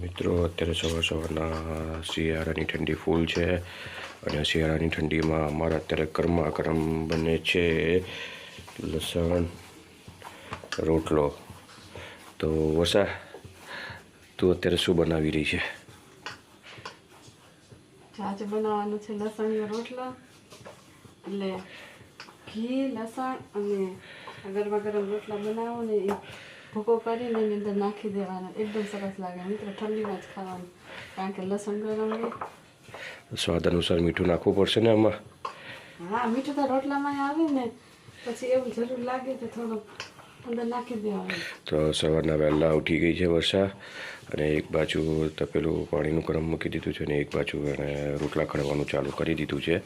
મિત્રો, અત્યારે સવાર સવારના શિયાળાની ઠંડી ફૂલ છે અને શિયાળાની ઠંડીમાં અમારા અત્યારે ગરમા ગરમ બને છે. લસણ, રોટલો. તો વસા, તું અત્યારે શું બનાવી રહી છે? આજે બનાવવાનું છે લસણનો રોટલો. એટલે ઘી, લસણ અને ગરમા ગરમ રોટલા બનાવો ને ભૂકો કરીને એની અંદર નાખી દેવાનો એકદમ સરસ લાગે મિત્રો ઠંડીમાં જ ખાવાનું કારણ કે લસણ ગરમ હોય સ્વાદ અનુસાર મીઠું નાખવું પડશે ને આમાં હા મીઠું તો રોટલામાં આવે ને પછી એવું જરૂર લાગે તો થોડુંક અંદર નાખી દેવાનું તો સવારના વહેલા ઉઠી ગઈ છે વર્ષા અને એક બાજુ તપેલું પાણીનું ગરમ મૂકી દીધું છે અને એક બાજુ એણે રોટલા ખડવાનું ચાલુ કરી દીધું છે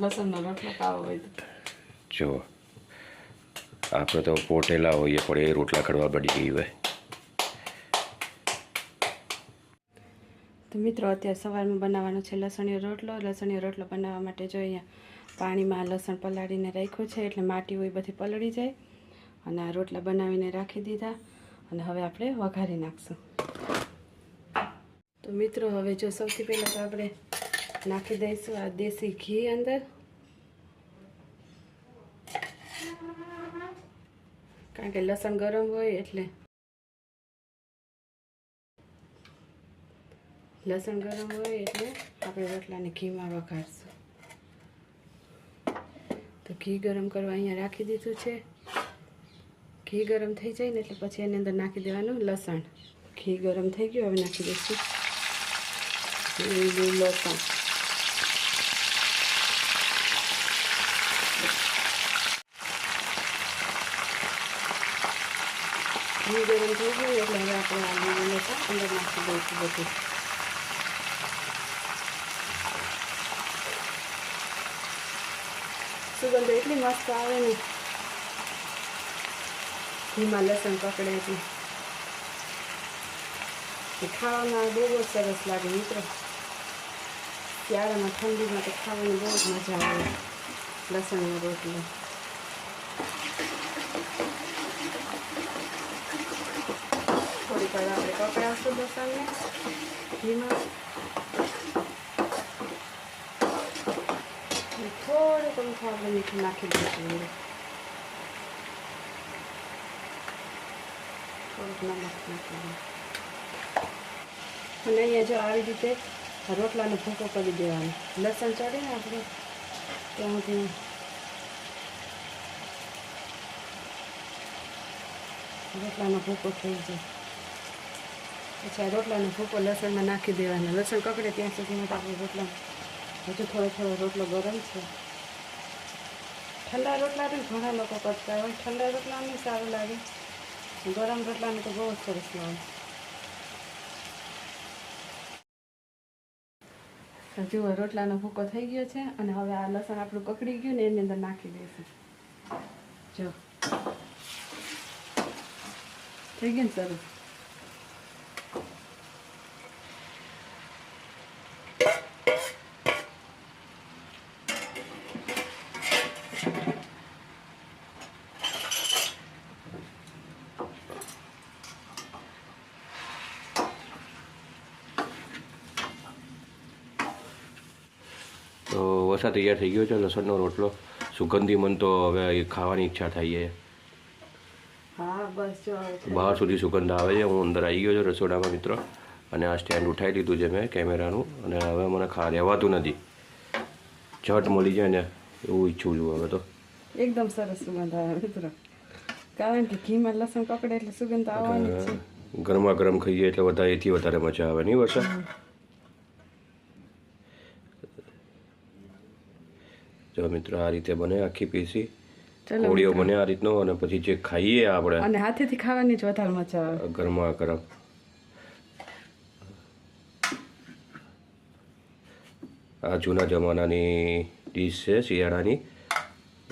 લસણનો રોટલો ખાવો હોય તો જો, આપણે તો પોટેલા હોઈએ, પણ એ રોટલા ખડવા પડી ગઈ હોય તો મિત્રો, અત્યારે સવારમાં બનાવવાનો છે લસણીયો રોટલો. લસણીયો રોટલો બનાવવા માટે જો અહીંયા પાણીમાં લસણ પલાળીને રાખ્યું છે, એટલે માટી હોય બધી પલળી જાય. અને આ રોટલા બનાવીને રાખી દીધા. અને હવે આપણે વઘારી નાખશું. તો મિત્રો, હવે જો સૌથી પહેલાં તો આપણે નાખી દઈશું આ દેશી ઘી અંદર. કારણ કે લસણ ગરમ હોય એટલે લસણ ગરમ હોય એટલે આપણે રોટલાને ઘીમાં વઘારશું. તો ઘી ગરમ કરવા અહીંયા રાખી દીધું છે. ઘી ગરમ થઈ જાય ને એટલે પછી એની અંદર નાખી દેવાનું લસણ. ઘી ગરમ થઈ ગયું, હવે નાખી દઈશું. લીલું લસણ. ઘી ગરમ થઈ ગયું એટલે હવે આપણે સુગંધ એટલી મસ્ત આવે ને ઘીમાં લસણ પકડે છે ખાવામાં બહુ જ સરસ લાગે મિત્રો શિયાળામાં ઠંડીમાં તો ખાવાની બહુ જ મજા આવે લસણનો રોટલો થોડીક વાર આપણે પકડાવશું લસણને ઘીમાં થોડુંક અમથું આપણે મીઠું નાખી દઈશું અને અહીંયા જો આવી રીતે રોટલાનો ભૂકો કરી દેવાનો લસણ ચડે ને આપણે ત્યાંથી રોટલાનો ભૂકો થઈ જાય પછી આ રોટલાનો ભૂકો લસણમાં નાખી દેવાનો. લસણ કકડે ત્યાં સુધીમાં આપણે રોટલા હજુ થોડો થોડો રોટલો ગરમ છે. ઠંડા રોટલા પણ ઘણા લોકો કરતા હોય. ઠંડા રોટલાને સારું લાગે. ગરમ રોટલાને તો બહુ જ સરસ લાગે. જુઓ, રોટલાનો ભૂકો થઈ ગયો છે અને હવે આ લસણ આપણું કકડી ગયું ને એની અંદર નાખી દઈશું. જો. થઈ ગયું ને સરસ તો તૈયાર થઈ ગયો છે લસણનો રોટલો સુગંધી મન તો હવે એ ખાવાની ઈચ્છા થઈ છે. બહાર સુધી સુગંધ આવે છે હું અંદર આવી ગયો છું રસોડામાં મિત્રો અને આ સ્ટેન્ડ ઉઠાવી લીધું છે મેં કેમેરાનું અને હવે મને ખા રહેવાતું નથી. ઝટ મળી જાય ને એવું ઈચ્છું છું હવે તો. એકદમ સરસ સુગંધ આવે મિત્રો. કારણ કે ઘીમાં લસણ પકડે એટલે સુગંધ આવવાની છે. ગરમા ગરમ ખાઈએ એટલે વધારે એથી વધારે મજા આવે નહીં વર્ષા? જો મિત્રો આ રીતે બને આખી પીસી કોળીઓ બને આ રીતનો અને પછી જે ખાઈએ આપણે. અને હાથેથી ખાવાની જ વધારે મજા આવે. ગરમા ગરમ. આ જૂના જમાનાની ડીશ છે શિયાળાની.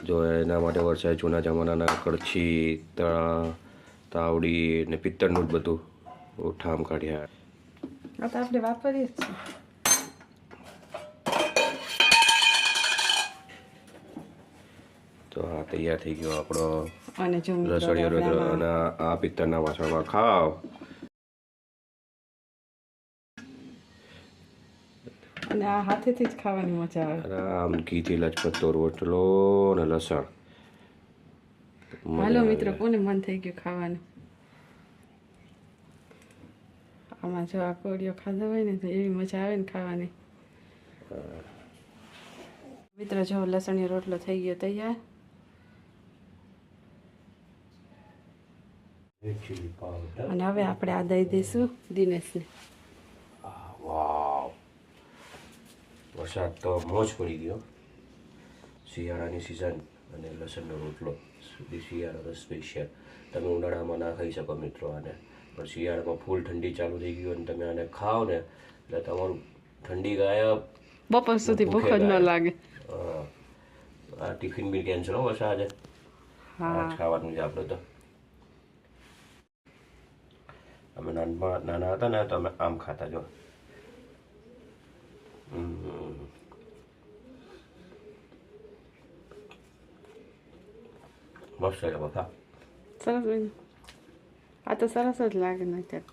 જો એના માટે વરસાદ જૂના જમાનાના કળછી તળા તાવડી ને પિત્તળનું જ બધું ઠામ કાઢ્યા. આપણે વાપરીએ જ છીએ. તો આ તૈયાર થઈ ગયો આપણો મિત્રો રોટલો અને આ પિત્તળના વાસણમાં ખાવ. અને આ હાથેથી જ ખાવાની મજા આવે. આમ ઘીથી લચપતતો રોટલો અને લસણ. હાલો મિત્રો કોને મન થઈ ગયું ખાવાનું? આમાં જો આ કોળીઓ ખાધો હોય ને તો એવી મજા આવે ને ખાવાની. મિત્રો જો લસણીયો રોટલો થઈ ગયો તૈયાર. અને હવે આપણે આ દઈ દઈશું દિનેશને. વાવ. વરસાદ તો મોજ પડી ગયો. શિયાળાની સિઝન અને લસણનો રોટલો. શિયાળાનો સ્પેશિયલ તમે ઉનાળામાં ના ખાઈ શકો મિત્રો આને. પણ શિયાળામાં ફૂલ ઠંડી ચાલુ થઈ ગયું અને તમે આને ખાઓ ને એટલે તમારું ઠંડી ગાયબ. બપોર સુધી ભૂખ જ ન લાગે. હા. આ ટિફિન બી કેન્સલ હો વરસાદ આજે હા. ખાવાનું છે આપણે તો. અમે નાનમાં નાના હતા ને તો અમે આમ ખાતા જો. મસ્ત છે બધા સરસ બન્યું આ તો સરસ જ લાગે ને અત્યારે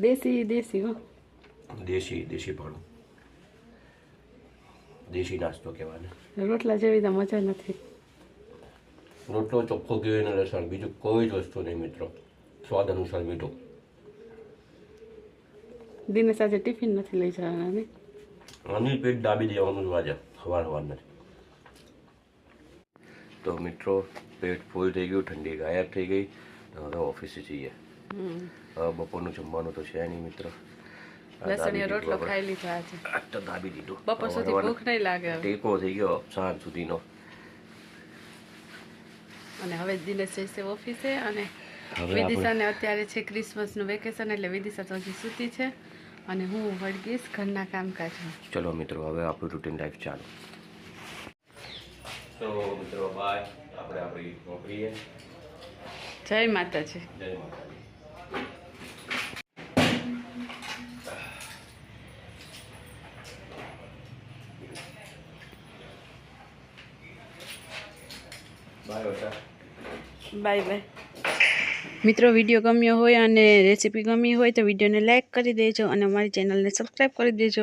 દેશી દેશી હો દેશી દેશી ભાણું દેશી નાસ્તો કહેવાને રોટલા જેવી તો મજા નથી રોટલો ચોખ્ખો ગયો ને લસણ બીજું કોઈ જ વસ્તુ નહીં મિત્રો સ્વાદ અનુસાર મીઠું. દિનેશ આજે ટિફિન નથી લઈ જવાના ને? અનિલ પેટ દાબી દેવાનું જ વાજે. સવાર સવાર નથી. તો મિત્રો પેટ ફૂલ થઈ ગયું ઠંડી ગાયબ થઈ ગઈ. તો હવે ઓફિસે જઈએ. બપોરનું જમવાનું તો છે નહીં મિત્ર. લસણીયો રોટલો ખાઈ લીધો આજે. આપણે. તો દાબી દીધો. બપોર સુધી ભૂખ નહીં લાગે ટેકો થઈ ગયો સાંજ સુધીનો. અને હવે દિનેશ જઈશે ઓફિસે અને વિદિશાને અત્યારે છે ક્રિસમસનું વેકેશન એટલે વિદિશા તો હજી સૂતી છે. અને હું વળગીશ ઘરના કામકાજમાં. ચલો મિત્રો હવે આપણું રૂટીન લાઈફ ચાલુ. તો મિત્રો બાય. આપણે આપણી નોકરીએ. જય માતાજી. જય માતાજી. Bye bye bye. મિત્રો વીડિયો ગમ્યો હોય અને રેસીપી ગમી હોય તો વિડીયોને લાઇક કરી દેજો અને અમારી ચેનલને સબસ્ક્રાઈબ કરી દેજો.